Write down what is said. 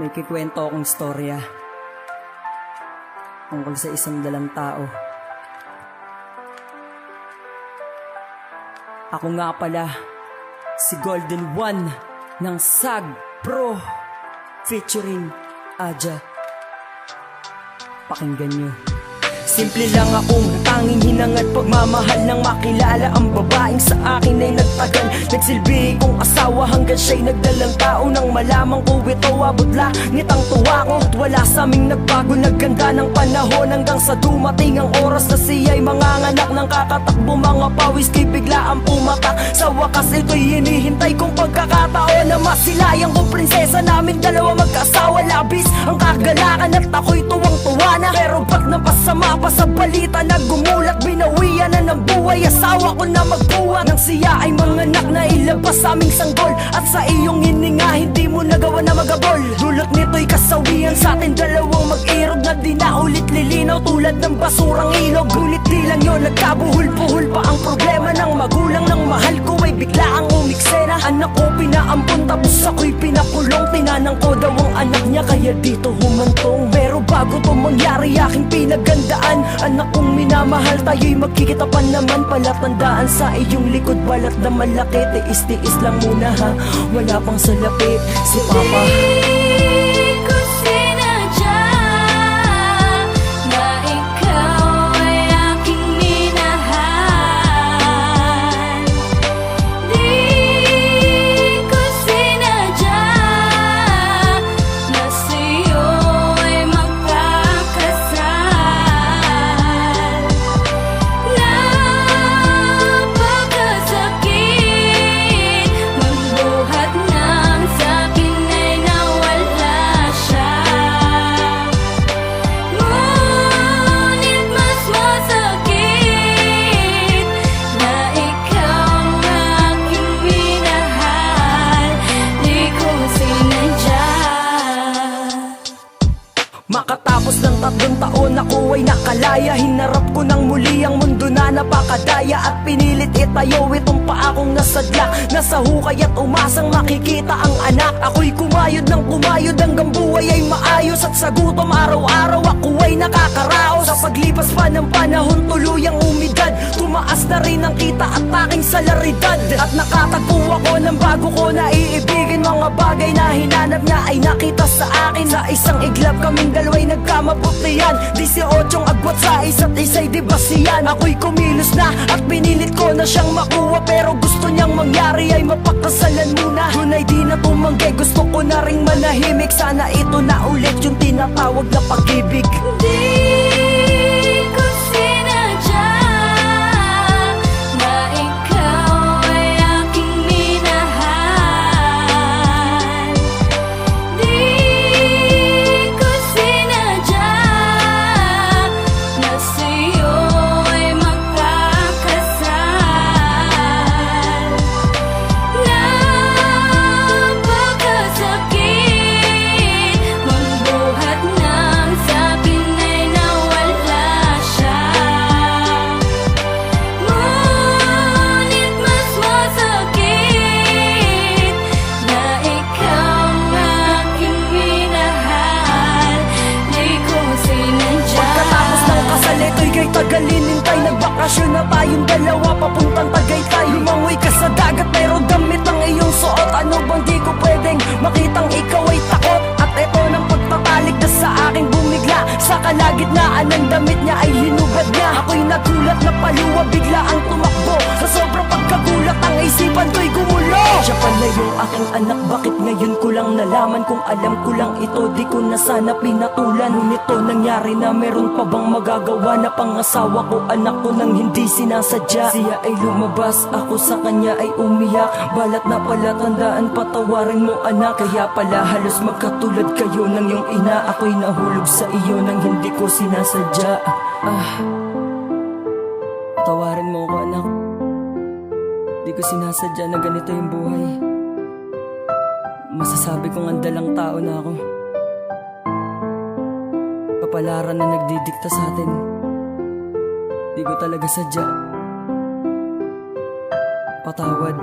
May kikwento akong istorya tungkol sa isang dalang tao. Ako nga pala, si Golden One ng SAG Pro featuring Aja. Pakinggan nyo. Simple lang akong tanging hinangad Pagmamahal ng makilala Ang babaeng sa akin ay nagtagal Nagsilbi kong asawa hanggang siya'y nagdalang tao Nang malamang ko ito abot langit ang tuwa ko. At wala sa aming nagbago Nagganda ng panahon Hanggang sa dumating ang oras na siya'y manganganak Nang kakatakbo. Mga pawis Kay bigla ang pumatak Sa wakas ito'y hinihintay kong pagkakataon Na masilayang kong prinsesa. Namin Dalawa magkasawa labis Ang kagalakan at ako'y tuwang-tuwa na. Pero ba't napasama pa sa balita na gumulat? Binawian na ng buhay Asawa ko na magbuwat Nang siya ay manganak na ilabas sa aming sanggol. At sa iyong hininga hindi mo nagawa na magabol. Dulot nito'y kasawian sa atin dalawang mag-irog Na di na ulit lilinaw. Tulad ng basurang ilog Ngunit di lang yun. Nagkabuhol-buhol pa ang problema Ng magulang ng mahal ko. Ay bigla ang umiksena. Anak ko pinaampun tapos ako'y pinakulong. Tinanang ko daw anak niya kaya dito humantong Pero bago to mangyari aking pinagandaan. Anak kong minamahal tayo'y magkikita pa naman Palatandaan sa iyong likod balat na malaki. Tiis-tiis lang muna ha? Wala pang salapit si Papa Hinarap ko ng muli ang mundo na napakadaya At pinilit itayo itong paa kong nasadla Nasa hukay at umasang makikita ang anak. Ako'y kumayod ng kumayod hanggang buhay ay maayos At sa gutom araw-araw ako ay nakakaraos Sa paglipas pa ng panahon tuluyang umidad. Tumaas na rin ang kita at aking salaridad. At nakatagpo ako ng bago ko na iibigin. Mga bagay na hinanap na ay nakita sa akin. Sa isang iglap kaming dalawa'y nagkamabutihan 18 agwat sa isa't isa'y di ba siyan Ako'y kumilos na at pinilit ko na siyang makuha Pero gusto niyang mangyari ay mapakasalan muna. Doon ay di na tumanggi gusto ko na ring manahimik. Sana ito na ulit yung tinatawag na pag-ibig. Di tagalilintay Nagbakasyon na tayong dalawa papuntang Tagaytay. Lumangoy ka sa dagat pero damit ang iyong suot. Ano bang di ko pwedeng makitang ikaw ay takot? At ito ng pagtatalik na sa aking bumigla. Sa kalagitnaan ng damit niya ay hinubad niya. Ako'y nagulat na paluwa bigla ang tumakbo. Sa sobrang pagkagulat ang isipan gumulo Siya pala yung aking anak bakit ngayon ko lang nalaman Kung alam ko lang ito? Di ko na sana pinatulan Ngunit to nangyari na meron pa bang magagawa Na pangasawa ko? Anak ko nang hindi sinasadya. Siya ay lumabas ako sa kanya ay umiyak. Balat na pala tandaan patawarin mo anak. Kaya pala halos magkatulad kayo ng iyong ina. Ako'y nahulog sa iyo nang hindi ko sinasadya. Ah Tawarin mo ako anak Di ko sinasadya na ganito yung buhay. Masasabi kong andalang tao na ako. Kapalaran na nagdidikta sa atin. Di ko talaga sadya. Patawad